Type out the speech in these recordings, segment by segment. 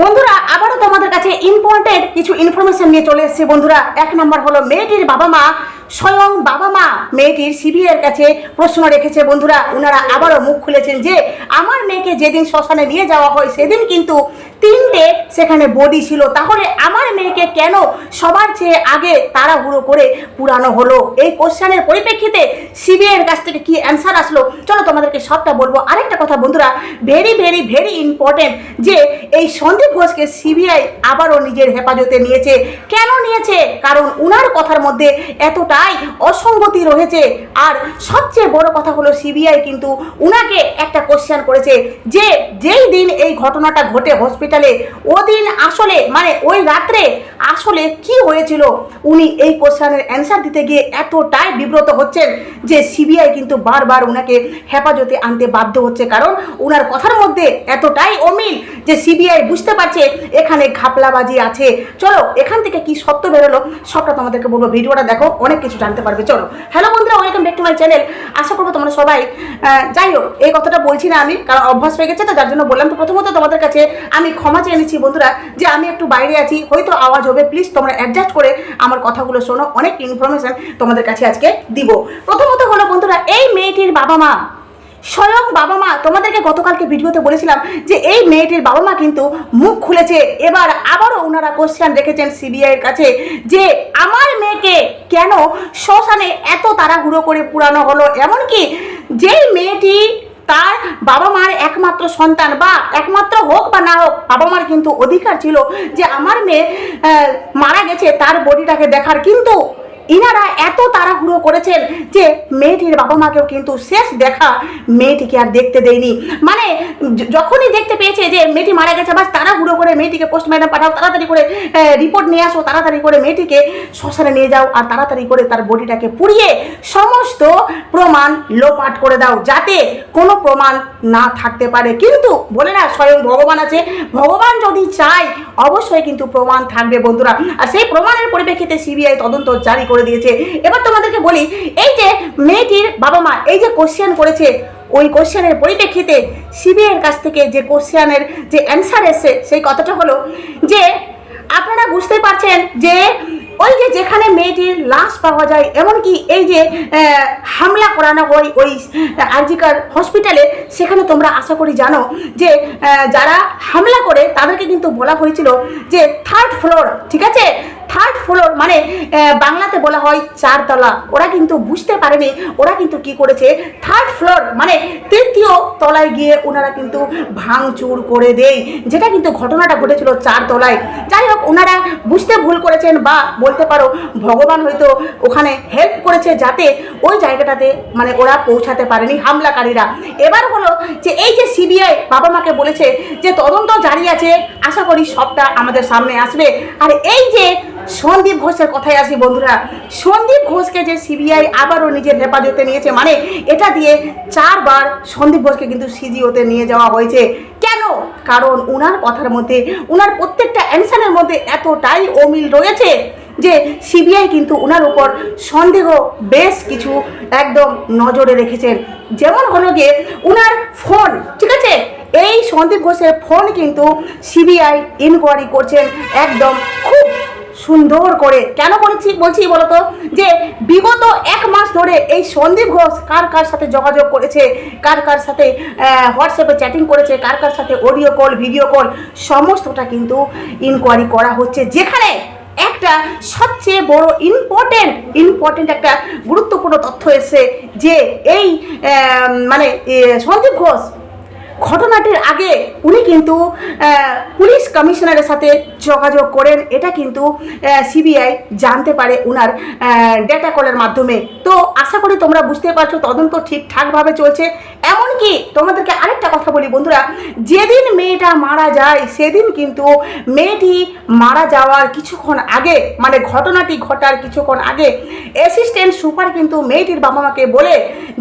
বন্ধুরা, আবারও তোমাদের কাছে ইম্পর্টেন্ট কিছু ইনফরমেশন নিয়ে চলে এসেছে বন্ধুরা। এক নম্বর হলো, মেয়েটির বাবা মা, স্বয়ং বাবা মা মেয়েটির সিবিআইয়ের কাছে প্রশ্ন রেখেছে বন্ধুরা। ওনারা আবারও মুখ খুলেছেন যে, আমার মেয়েকে যেদিন শ্মশানে নিয়ে যাওয়া হয়, সেদিন কিন্তু তিনটে সেখানে বডি ছিল। তাহলে আমার মেয়েকে কেন সবার চেয়ে আগে তাড়াহুড়ো করে পুরানো হলো? এই কোশ্চেনের পরিপ্রেক্ষিতে সিবিআইয়ের কাছ থেকে কি অ্যান্সার আসলো? চলো তোমাদেরকে সবটা বলব। আরেকটা কথা বন্ধুরা ভেরি ভেরি ভেরি ইম্পর্টেন্ট যে এই সন্দীপ ঘোষকে সিবিআই আবারও নিজের হেফাজতে নিয়েছে। কেন নিয়েছে? কারণ উনার কথার মধ্যে এতটাই অসঙ্গতি রয়েছে। আর সবচেয়ে বড় কথা হলো সিবিআই কিন্তু উনাকে একটা কোশ্চেন করেছে যে যেই দিন এই ঘটনাটা ঘটে হসপিটালে ওদিন আসলে মানে ওই রাত্রে আসলে কি হয়েছিল? উনি এই কোশ্চেনের অ্যান্সার দিতে গিয়ে এতটাই বিব্রত হচ্ছেন যে সিবিআই কিন্তু বারবার ওনাকে হেফাজতে আনতে বাধ্য হচ্ছে। কারণ ওনার কথার মধ্যে এতটাই অমিল যে সিবিআই বুঝতে পারছে, এখানে ঘাপলাবাজি আছে। চলো, এখান থেকে কি সত্য বেরোলো সবটা তোমাদেরকে বলব। ভিডিওটা দেখো, অনেক কিছু জানতে পারবে। চলো হ্যালো বন্ধুরা welcome back to my channel আশা করব তোমরা সবাই যাই হোক, এই কথাটা বলছি না আমি, কারণ অভ্যাস হয়ে গেছে তো, যার জন্য বললাম তো প্রথমত তোমাদের কাছে, আমি ক্ষমা চেয়ে নিচ্ছি, বন্ধুরা, যে আমি একটু বাইরে আছি, হয়তো আওয়াজ হবে প্লিজ তোমরা অ্যাডজাস্ট করে আমার কথাগুলো শোনো, অনেক ইনফরমেশন তোমাদের কাছে আজকে দিব। প্রথমত হলো, বন্ধুরা, এই মেয়েটির বাবা মা, স্বয়ং বাবা মা, তোমাদেরকে গতকালকে ভিডিওতে বলেছিলাম যে এই মেয়েটির বাবা মা কিন্তু মুখ খুলেছে, এবার আবারও ওনারা কোশ্চেন রেখেছেন সিবিআইয়ের কাছে যে আমার মেয়েকে কেন শ্মশানে এত তাড়াহুড়ো করে পুরানো হলো? এমনকি যেই মেয়েটি তার বাবা মার একমাত্র সন্তান বা একমাত্র হোক বা না হোক, বাবা মার কিন্তু অধিকার ছিল যে আমার মেয়ে মারা গেছে, তার বডিটাকে দেখার। কিন্তু ইনারা এত তাড়াহুড়ো করেছেন যে মেয়েটির বাবা মাকেও কিন্তু শেষ দেখা মেয়েটিকে আর দেখতে দেয়নি। মানে যখনই দেখতে পেয়েছে যে মেয়েটি মারা গেছে, বাস তাড়াহুড়ো করে মেয়েটিকে পোস্টম্যাডাম পাঠাও, তাড়াতাড়ি করে রিপোর্ট নিয়ে আসো, তাড়াতাড়ি করে মেয়েটিকে শ্মশানে নিয়ে যাও আর তাড়াতাড়ি করে তার বডিটাকে পুড়িয়ে সমস্ত প্রমাণ লোপাট করে দাও, যাতে কোনো প্রমাণ না থাকতে পারে। কিন্তু বলে না, স্বয়ং ভগবান আছে। ভগবান যদি চায়, অবশ্যই কিন্তু প্রমাণ থাকবে বন্ধুরা। আর সেই প্রমাণের পরিপ্রেক্ষিতে সিবিআই তদন্ত জারি করে দিয়েছে। এবার তোমাদেরকে বলি, এই যে মেয়েটির বাবা মা, এই যে কোশ্চেন করেছে, ওই কোশ্চেনের পরিপ্রেক্ষিতে সিবিআইয়ের কাছ থেকে যে কোশ্চেনের যে অ্যান্সার এসছে, সেই কথাটা হলো যে, আপনারা বুঝতে পারছেন যে, ওই যে যেখানে মেয়েটির লাশ পাওয়া যায়, এমনকি এই যে হামলা করানো হয় ওই আরজিকার হসপিটালে সেখানে তোমরা আশা করি জানো যে যারা হামলা করে, তাদেরকে কিন্তু বলা হয়েছিল যে থার্ড ফ্লোর ঠিক আছে? থার্ড ফ্লোর মানে বাংলাতে বলা হয় চারতলা। ওরা কিন্তু বুঝতে পারেনি, ওরা কিন্তু কি করেছে? থার্ড ফ্লোর মানে তৃতীয় তলায় গিয়ে ওনারা কিন্তু ভাঙচুর করে দেয়। যেটা কিন্তু ঘটনাটা ঘটেছিল চার তলায় যাই হোক, ওনারা বুঝতে ভুল করেছেন বা বলতে পারো, ভগবান হয়তো ওখানে হেল্প করেছে যাতে ওই জায়গাটাতে মানে ওরা পৌঁছাতে পারেনি হামলাকারীরা। এবার হলো যে, এই যে সিবিআই বাবা মাকে বলেছে যে, তদন্ত জারি আছে, আশা করি সবটা আমাদের সামনে আসবে। আর এই যে সন্দীপ ঘোষের কথায় আসি বন্ধুরা। সন্দীপ ঘোষকে যে সিবিআই আবারও নিজের হেফাজতে নিয়েছে মানে এটা দিয়ে চারবার সন্দীপ ঘোষকে কিন্তু সিজিওতে নিয়ে যাওয়া হয়েছে। কেন? কারণ উনার কথার মধ্যে, উনার প্রত্যেকটা অ্যানসারের মধ্যে এতটাই অমিল রয়েছে যে সিবিআই কিন্তু উনার উপর সন্দেহ বেশ কিছু একদম নজরে রেখেছেন। যেমন হলো গিয়ে উনার ফোন, ঠিক আছে? এই সন্দীপ ঘোষের ফোন কিন্তু সিবিআই ইনকোয়ারি করছেন একদম খুব সুন্দর করে। কেন বলছি বলছি বলতো? যে বিগত এক মাস ধরে এই সন্দীপ ঘোষ কার কার সাথে যোগাযোগ করেছে? কার কার সাথে হোয়াটসঅ্যাপে চ্যাটিং করেছে? কার কার সাথে অডিও কল ভিডিও কল সমস্তটা কিন্তু ইনকোয়ারি করা হচ্ছে। যেখানে একটা সবচেয়ে বড় ইম্পর্টেন্ট ইম্পর্টেন্ট একটা গুরুত্বপূর্ণ তথ্য এসে যে এই মানে সন্দীপ ঘোষ ঘটনাটির আগে উনি কিন্তু পুলিশ কমিশনারের সাথে যোগাযোগ করেন। এটা কিন্তু সিবিআই জানতে পারে উনার ডেটা কলের মাধ্যমে। তো আশা করি তোমরা বুঝতে পারছ, তদন্ত ঠিকঠাকভাবে চলছে। এমনকি তোমাদেরকে আরেকটা কথা বলি বন্ধুরা, যেদিন মেয়েটা মারা যায়, সেদিন কিন্তু মেয়েটি মারা যাওয়ার কিছুক্ষণ আগে মানে ঘটনাটি ঘটার কিছুক্ষণ আগে অ্যাসিস্ট্যান্ট সুপার কিন্তু মেয়েটির বাবা মাকে বলে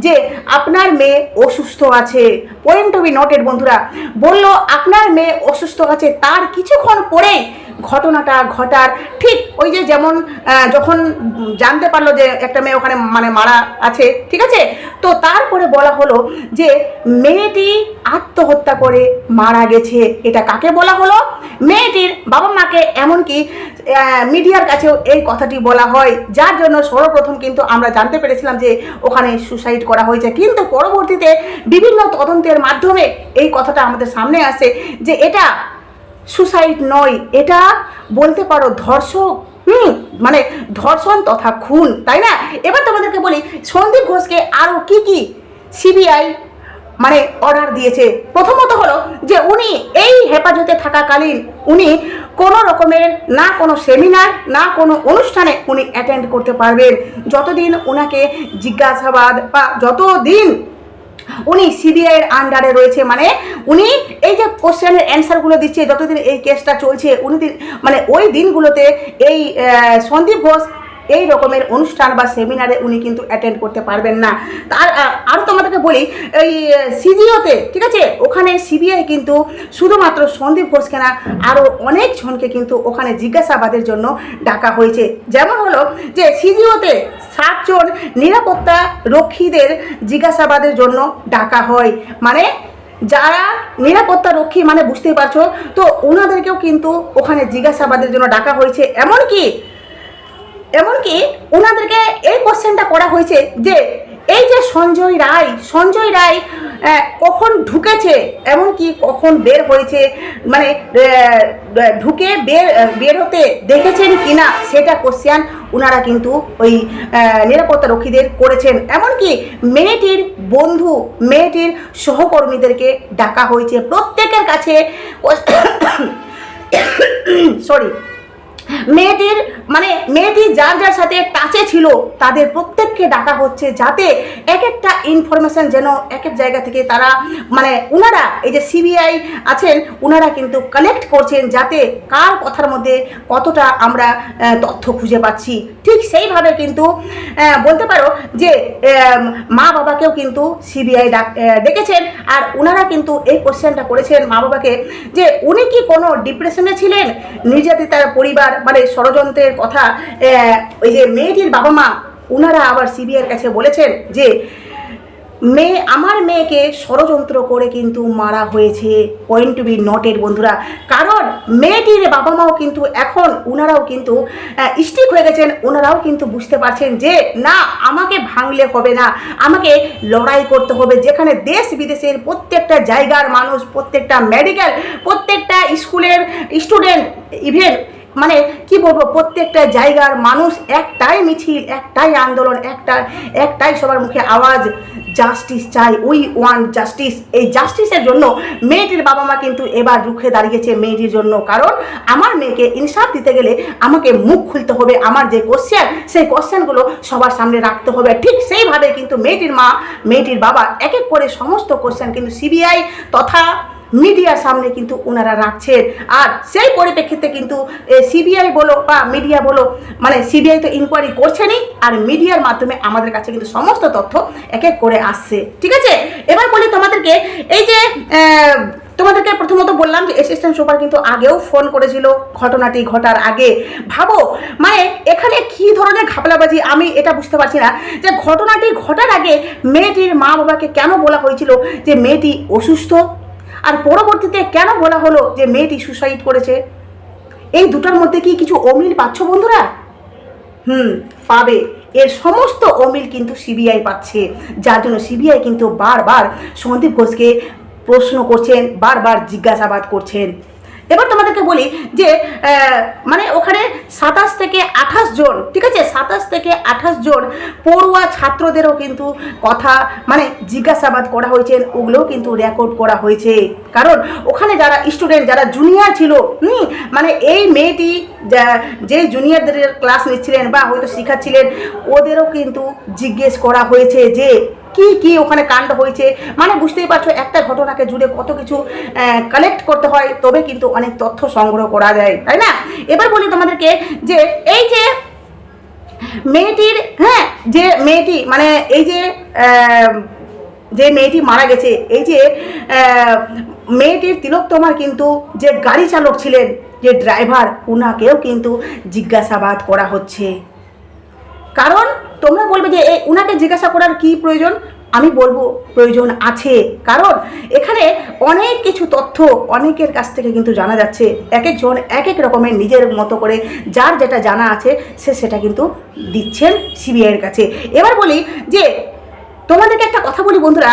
যে, আপনার মেয়ে অসুস্থ আছে। পয়েন্ট টু বি নোটেড বন্ধুরা বলল আপনার মেয়ে অসুস্থ আছে তার কিছুক্ষণ পরেই ঘটনাটা ঘটার ঠিক ওই যে যেমন যখন জানতে পারল যে একটা মেয়ে ওখানে মানে মারা আছে, ঠিক আছে? তো তারপরে বলা হলো যে মেয়েটি আত্মহত্যা করে মারা গেছে। এটা কাকে বলা হলো? মেয়েটির বাবা মাকে, এমনকি মিডিয়ার কাছেও এই কথাটি বলা হয়। যার জন্য সর্বপ্রথম কিন্তু আমরা জানতে পেরেছিলাম যে ওখানে সুসাইড করা হয়েছে। কিন্তু পরবর্তীতে বিভিন্ন তদন্তের মাধ্যমে এই কথাটা আমাদের সামনে আসে যে এটা সুসাইড নয়, এটা বলতে পারো ধর্ষক, হুম মানে ধর্ষণ তথা খুন, তাই না? এবার তোমাদেরকে বলি, সন্দীপ ঘোষকে আরও কি কি সিবিআই মানে অর্ডার দিয়েছে? প্রথমত হলো যে উনি এই হেফাজতে থাকাকালীন উনি কোনো রকমের না কোনো সেমিনার না কোনো অনুষ্ঠানে উনি অ্যাটেন্ড করতে পারবেন। যতদিন ওনাকে জিজ্ঞাসাবাদ বা যতদিন উনি সিবিআইয়ের আন্ডারে রয়েছে মানে উনি এই যে কোশ্চেনের অ্যান্সারগুলো দিচ্ছে, যতদিন এই কেসটা চলছে, উনি মানে ওই দিনগুলোতে এই সন্দীপ ঘোষ এই রকমের অনুষ্ঠান বা সেমিনারে উনি কিন্তু অ্যাটেন্ড করতে পারবেন না। তার আরও তোমাদেরকে বলি, এই সিজিওতে ঠিক আছে? ওখানে সিবিআই কিন্তু শুধুমাত্র সন্দীপ ঘোষকে না আরও অনেক জনকে কিন্তু ওখানে জিজ্ঞাসাবাদের জন্য ডাকা হয়েছে। যেমন হলো যে সিজিওতে সাতজন নিরাপত্তা রক্ষীদের জিজ্ঞাসাবাদের জন্য ডাকা হয়। মানে যারা নিরাপত্তা রক্ষী মানে বুঝতেই পারছ? তো ওনাদেরকেও কিন্তু ওখানে জিজ্ঞাসাবাদের জন্য ডাকা হয়েছে। এমনকি এমনকি ওনাদেরকে এই কোশ্চেনটা করা হয়েছে যে, এই যে সঞ্জয় রায় সঞ্জয় রায় কখন ঢুকেছে? এমনকি কখন বের হয়েছে? মানে ঢুকে বের বের হতে দেখেছেন কিনা? সেটা কোশ্চেন ওনারা কিন্তু ওই নিরাপত্তা রক্ষীদের করেছেন। এমনকি মেয়েটির বন্ধু, মেয়েটির সহকর্মীদেরকে ডাকা হয়েছে। প্রত্যেকের কাছে সরি মেয়েটির মানে মেয়েটি যার যার সাথে টাচে ছিল, তাদের প্রত্যেককে ডাকা হচ্ছে যাতে এক একটা ইনফরমেশন যেন এক এক জায়গা থেকে তারা মানে ওনারা এই যে সিবিআই আছেন ওনারা কিন্তু কালেক্ট করছেন যাতে কার কথার মধ্যে কতটা আমরা তথ্য খুঁজে পাচ্ছি। ঠিক সেইভাবে কিন্তু বলতে পারো যে মা বাবাকেও কিন্তু সিবিআই ডাক ডেকেছেন। আর ওনারা কিন্তু এই কোশ্চেনটা করেছেন মা বাবাকে যে, উনি কি কোনো ডিপ্রেশনে ছিলেন? নির্যাতিতার পরিবার মানে ষড়যন্ত্রের কথা ওই যে মেয়েটির বাবা মা ওনারা আবার সিবিআইয়ের কাছে বলেছেন যে মেয়ে আমার মেয়েকে ষড়যন্ত্র করে কিন্তু মারা হয়েছে পয়েন্ট টু বি নটেড বন্ধুরা। কারণ মেয়েটির বাবা মাও কিন্তু এখন ওনারাও কিন্তু স্টিক হয়ে গেছেন ওনারাও কিন্তু বুঝতে পারছেন যে, না, আমাকে ভাঙলে হবে না, আমাকে লড়াই করতে হবে। যেখানে দেশ বিদেশের প্রত্যেকটা জায়গার মানুষ, প্রত্যেকটা মেডিকেল প্রত্যেকটা স্কুলের স্টুডেন্ট ইভেন মানে কি বলব, প্রত্যেকটা জায়গার মানুষ একটাই মিছিল, একটাই আন্দোলন একটা একটাই সবার মুখে আওয়াজ। জাস্টিস চাই, উই ওয়ান জাস্টিস। এই জাস্টিসের জন্য মেয়েটির বাবা মা কিন্তু এবার রুখে দাঁড়িয়েছে মেয়েটির জন্য। কারণ আমার মেয়েকে ইনসাফ দিতে গেলে আমাকে মুখ খুলতে হবে, আমার যে কোশ্চেন সেই কোশ্চেনগুলো সবার সামনে রাখতে হবে। ঠিক সেইভাবে কিন্তু মেয়েটির মা, মেয়েটির বাবা এক এক করে সমস্ত কোশ্চেন কিন্তু সিবিআই তথা মিডিয়ার সামনে কিন্তু ওনারা রাখছেন। আর সেই পরিপ্রেক্ষিতে কিন্তু সিবিআই বলো বা মিডিয়া বলো মানে সিবিআই তো ইনকোয়ারি করছেনই, আর মিডিয়ার মাধ্যমে আমাদের কাছে কিন্তু সমস্ত তথ্য এক এক করে আসছে। ঠিক আছে? এবার বলি তোমাদেরকে, এই যে তোমাদেরকে প্রথমত বললাম যে অ্যাসিস্ট্যান্ট সুপার কিন্তু আগেও ফোন করেছিল, ঘটনাটি ঘটার আগে। ভাবো মানে এখানে কি ধরনের ঘাপলাবাজি? আমি এটা বুঝতে পারছি না। যে ঘটনাটি ঘটার আগে মেয়েটির মা বাবাকে কেন বলা হয়েছিল যে মেয়েটি অসুস্থ? আর পরবর্তীতে কেন বলা হলো যে মেয়েটি সুসাইড করেছে? এই দুটার মধ্যে কি কিছু অমিল পাচ্ছ বন্ধুরা? হুম, পাবে। এর সমস্ত অমিল কিন্তু সিবিআই পাচ্ছে। যার জন্য সিবিআই কিন্তু বারবার সন্দীপ ঘোষকে প্রশ্ন করছেন, বারবার জিজ্ঞাসাবাদ করছেন। এবার তোমাদেরকে বলি যে মানে ওখানে সাতাশ থেকে আঠাশ জন, ঠিক আছে? সাতাশ থেকে আঠাশ জন পড়ুয়া ছাত্রদেরও কিন্তু কথা মানে জিজ্ঞাসাবাদ করা হয়েছে, ওগুলোও কিন্তু রেকর্ড করা হয়েছে। কারণ ওখানে যারা স্টুডেন্ট যারা জুনিয়র ছিল, হুম মানে এই মেয়েটি, যে জুনিয়রদের ক্লাস নিচ্ছিলেন বা হয়তো শেখাচ্ছিলেন, ওদেরও কিন্তু জিজ্ঞেস করা হয়েছে যে কি কি ওখানে কাণ্ড হয়েছে? মানে বুঝতেই পারছ, একটা ঘটনাকে জুড়ে কত কিছু কালেক্ট করতে হয়, তবে কিন্তু অনেক তথ্য সংগ্রহ করা যায়, তাই না? এবার বলি তোমাদেরকে যে এই যে মেয়েটির হ্যাঁ যে মেয়েটি মানে এই যে যে মেয়েটি মারা গেছে, এই যে মেয়েটির তিলোত্তমার কিন্তু যে গাড়ি চালক ছিলেন, যে ড্রাইভার উনাকেও কিন্তু জিজ্ঞাসাবাদ করা হচ্ছে। কারণ তোমরা বলবে যে এই উনাকে জিজ্ঞাসা করার কি প্রয়োজন? আমি বলব, প্রয়োজন আছে। কারণ এখানে অনেক কিছু তথ্য অনেকের কাছ থেকে কিন্তু জানা যাচ্ছে। এক একজন এক এক রকমের নিজের মতো করে যার যেটা জানা আছে, সে সেটা কিন্তু দিচ্ছেন সিবিআইয়ের কাছে। এবার বলি যে, তোমাদেরকে একটা কথা বলি বন্ধুরা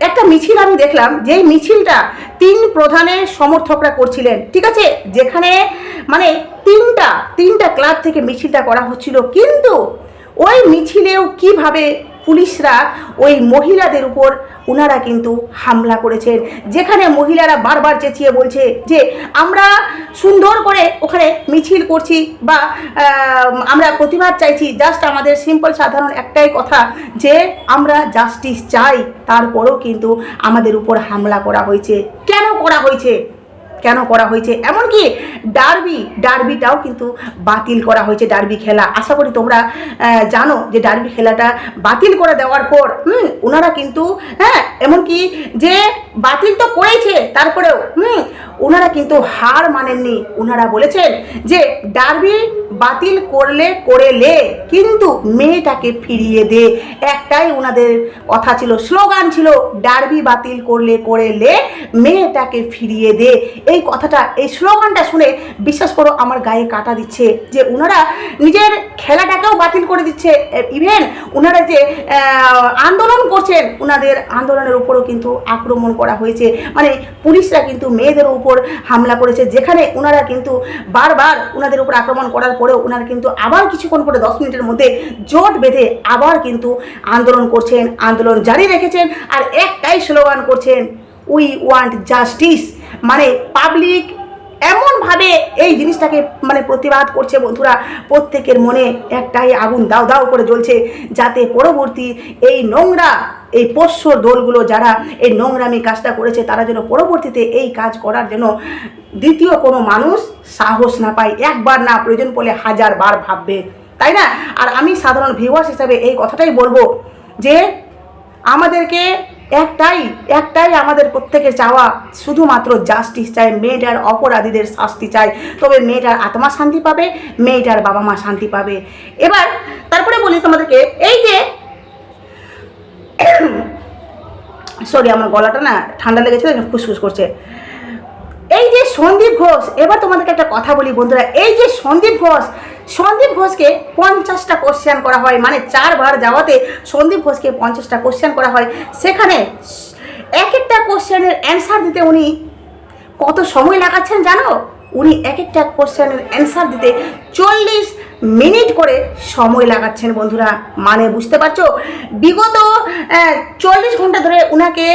একটা মিছিল আমি দেখলাম, যেই মিছিলটা তিন প্রধানের সমর্থকরা করছিলেন, ঠিক আছে? যেখানে মানে তিনটা তিনটা ক্লাব থেকে মিছিলটা করা হচ্ছিল। কিন্তু ওই মিছিলেও কীভাবে পুলিশরা ওই মহিলাদের উপর ওনারা কিন্তু হামলা করেছেন। যেখানে মহিলারা বারবার চেঁচিয়ে বলছে যে, আমরা সুন্দর করে ওখানে মিছিল করছি বা আমরা প্রতিবাদ চাইছি। জাস্ট আমাদের সিম্পল সাধারণ একটাই কথা যে, আমরা জাস্টিস চাই। তারপরও কিন্তু আমাদের উপর হামলা করা হয়েছে। কেন করা হয়েছে? কেন করা হয়েছে? এমনকি ডার্বি, ডার্বিটাও কিন্তু বাতিল করা হয়েছে ডার্বি খেলা। আশা করি তোমরা জানো যে ডার্বি খেলাটা বাতিল করে দেওয়ার পর, হুম ওনারা কিন্তু হ্যাঁ এমনকি যে বাতিল তো করেছে তারপরেও, হুম ওনারা কিন্তু হার মানেননি। ওনারা বলেছেন যে, ডার্বি বাতিল করলে করে লে, কিন্তু মেয়েটাকে ফিরিয়ে দে। একটাই ওনাদের কথা ছিল, স্লোগান ছিল, ডার্বি বাতিল করলে করে লে, মেয়েটাকে ফিরিয়ে দে। এই কথাটা, এই স্লোগানটা শুনে বিশ্বাস করো, আমার গায়ে কাটা দিচ্ছে যে ওনারা নিজের খেলাটাকেও বাতিল করে দিচ্ছে। ইভেন ওনারা যে আন্দোলন করছেন ওনাদের আন্দোলনের উপরও কিন্তু আক্রমণ করা হয়েছে। মানে পুলিশরা কিন্তু মেয়েদের উপর হামলা করেছে। যেখানে ওনারা কিন্তু বারবার ওনাদের উপর আক্রমণ করার পরেও ওনারা কিন্তু আবার কিছুক্ষণ পরে দশ মিনিটের মধ্যে জোট বেঁধে আবার কিন্তু আন্দোলন করছেন, আন্দোলন জারি রেখেছেন আর একটাই স্লোগান করছেন উই ওয়ান্ট জাস্টিস মানে পাবলিক এমনভাবে এই জিনিসটাকে মানে প্রতিবাদ করছে বন্ধুরা। প্রত্যেকের মনে একটাই আগুন দাও দাও করে জ্বলছে, যাতে পরবর্তী এই নোংরা, এই পোষ্য দোলগুলো যারা এই নোংরামি কাজটা করেছে, তারা যেন পরবর্তীতে এই কাজ করার জন্য দ্বিতীয় কোনো মানুষ সাহস না পায়, একবার না প্রয়োজন পড়লে হাজার বার ভাববে। তাই না? আর আমি সাধারণ ভিউয়ার্স হিসাবে এই কথাটাই বলব যে, আমাদেরকে একটাই একটাই আমাদের প্রত্যেকের চাওয়া। শুধুমাত্র জাস্টিস চাই, মেয়েটার অপরাধীদের শাস্তি চাই। তবে মেয়েটার আত্মা শান্তি পাবে, মেয়েটার বাবা মা শান্তি পাবে। এবার তারপরে বলি তোমাদেরকে, এই যে সরি আমার গলাটা না ঠান্ডা লেগেছে ফুসফুস করছে। এই যে সন্দীপ ঘোষ, এবার তোমাদেরকে একটা কথা বলি বন্ধুরা, এই যে সন্দীপ ঘোষ, সন্দীপ ঘোষকে পঞ্চাশটা কোশ্চেন করা হয় মানে চারবার যাওয়াতে সন্দীপ ঘোষকে পঞ্চাশটা কোশ্চেন করা হয়। সেখানে এক একটা কোশ্চেনের অ্যান্সার দিতে উনি কত সময় লাগাচ্ছেন জানো? উনি এক একটা কোশ্চেনের অ্যান্সার দিতে চল্লিশ মিনিট করে সময় লাগাচ্ছেন বন্ধুরা। মানে বুঝতে পারছ? বিগত চল্লিশ ঘণ্টা ধরে উনাকে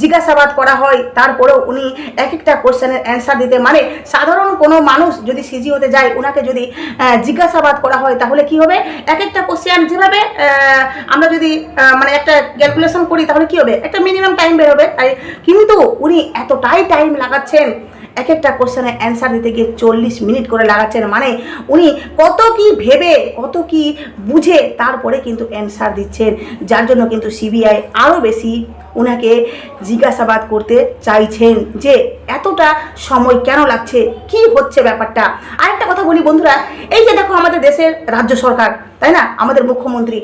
জিজ্ঞাসাবাদ করা হয়, তারপরেও উনি এক একটা কোশ্চেনের অ্যান্সার দিতে মানে সাধারণ কোনো মানুষ যদি সিজি হতে যায় ওনাকে যদি জিজ্ঞাসাবাদ করা হয়, তাহলে কি হবে? এক একটা কোশ্চেন যেভাবে আমরা যদি মানে একটা ক্যালকুলেশন করি, তাহলে কি হবে? একটা মিনিমাম টাইম বের হবে। তাই, কিন্তু উনি এতটাই টাইম লাগাচ্ছেন এক একটা কোশ্চেনের অ্যান্সার দিতে গিয়ে চল্লিশ মিনিট করে লাগাচ্ছেন। মানে উনি কত কি ভেবে, কত কি বুঝে, তারপরে কিন্তু অ্যান্সার দিচ্ছেন। যার জন্য কিন্তু সিবিআই আরও বেশি ওনাকে জিজ্ঞাসাবাদ করতে চাইছেন যে এতটা সময় কেন লাগছে? কি হচ্ছে ব্যাপারটা? আরেকটা কথা বলি বন্ধুরা, এই যে দেখো আমাদের দেশের রাজ্য সরকার, তাই না? আমাদের মুখ্যমন্ত্রী।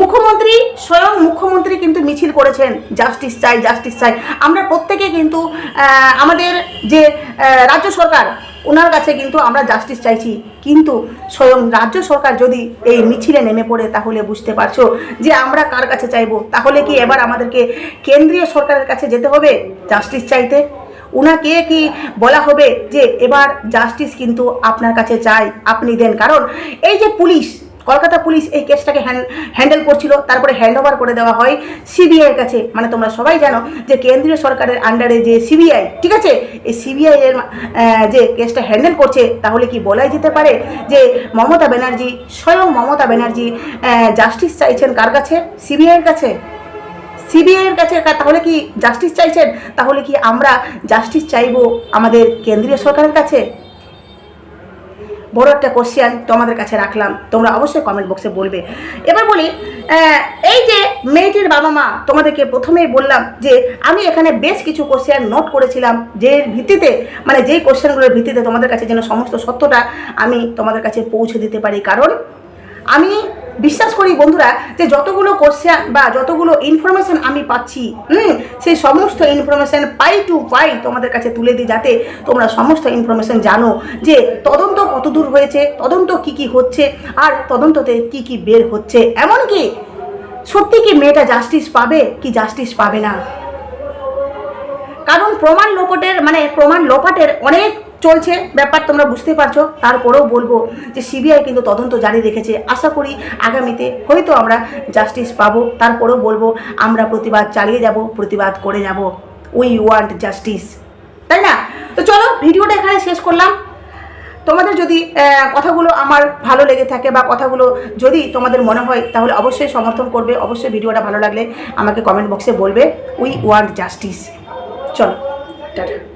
মুখ্যমন্ত্রী স্বয়ং মুখ্যমন্ত্রী কিন্তু মিছিল করেছেন, জাস্টিস চাই জাস্টিস চাই। আমরা প্রত্যেকে কিন্তু আমাদের যে রাজ্য সরকার ওনার কাছে কিন্তু আমরা জাস্টিস চাইছি। কিন্তু স্বয়ং রাজ্য সরকার যদি এই মিছিলে নেমে পড়ে, তাহলে বুঝতে পারছ যে আমরা কার কাছে চাইব? তাহলে কি এবার আমাদেরকে কেন্দ্রীয় সরকারের কাছে যেতে হবে জাস্টিস চাইতে? উনাকে কি বলা হবে যে এবার জাস্টিস কিন্তু আপনার কাছে চাই, আপনি দেন। কারণ এই যে পুলিশ, কলকাতা পুলিশ এই কেসটাকে হ্যান্ডেল করছিল, তারপরে হ্যান্ড ওভার করে দেওয়া হয় সিবিআইয়ের কাছে। মানে তোমরা সবাই জানো যে কেন্দ্রীয় সরকারের আন্ডারে যে সিবিআই ঠিক আছে? এই সিবিআই এর যে কেসটা হ্যান্ডেল করছে, তাহলে কি বলাই যেতে পারে যে মমতা ব্যানার্জি, স্বয়ং মমতা ব্যানার্জি জাস্টিস চাইছেন কার কাছে? সিবিআইয়ের কাছে? সিবিআইয়ের কাছে তাহলে কি জাস্টিস চাইছেন? তাহলে কি আমরা জাস্টিস চাইব আমাদের কেন্দ্রীয় সরকারের কাছে? বড় একটা কোশ্চেন তোমাদের কাছে রাখলাম। তোমরা অবশ্যই কমেন্ট বক্সে বলবে। এবার বলি এই যে মেয়েটির বাবা মা, তোমাদেরকে প্রথমেই বললাম যে আমি এখানে বেশ কিছু কোশ্চেন নোট করেছিলাম, যে ভিত্তিতে মানে যেই কোশ্চেনগুলোর ভিত্তিতে তোমাদের কাছে যেন সমস্ত সত্যটা আমি তোমাদের কাছে পৌঁছে দিতে পারি। কারণ আমি বিশ্বাস করি বন্ধুরা যে যতগুলো কোশ্চেন বা যতগুলো ইনফরমেশন আমি পাচ্ছি, হুম, সেই সমস্ত ইনফরমেশন পাই টু পাই তোমাদের কাছে তুলে দিই যাতে তোমরা সমস্ত ইনফরমেশন জানো যে তদন্ত কত দূর হয়েছে, তদন্ত কি কি হচ্ছে আর তদন্ততে কি কি বের হচ্ছে। এমনকি সত্যি কি মেয়েটা জাস্টিস পাবে, কি জাস্টিস পাবে না? কারণ প্রমাণ লোপটের মানে প্রমাণ লোপাটের অনেক চলছে, ব্যাপার তোমরা বুঝতে পারছ। তারপরেও বলব যে সিবিআই কিন্তু তদন্ত জারি রেখেছে। আশা করি আগামীতে হয়তো আমরা জাস্টিস পাবো। তারপরেও বলব, আমরা প্রতিবাদ চালিয়ে যাব, প্রতিবাদ করে যাব। উই ওয়ান্ট জাস্টিস তাই না? তো চলো, ভিডিওটা এখানে শেষ করলাম। তোমাদের যদি কথাগুলো আমার ভালো লেগে থাকে বা কথাগুলো যদি তোমাদের মনে হয়, তাহলে অবশ্যই সমর্থন করবে। অবশ্যই ভিডিওটা ভালো লাগলে আমাকে কমেন্ট বক্সে বলবে। উই ওয়ান্ট জাস্টিস চলো, টাটা।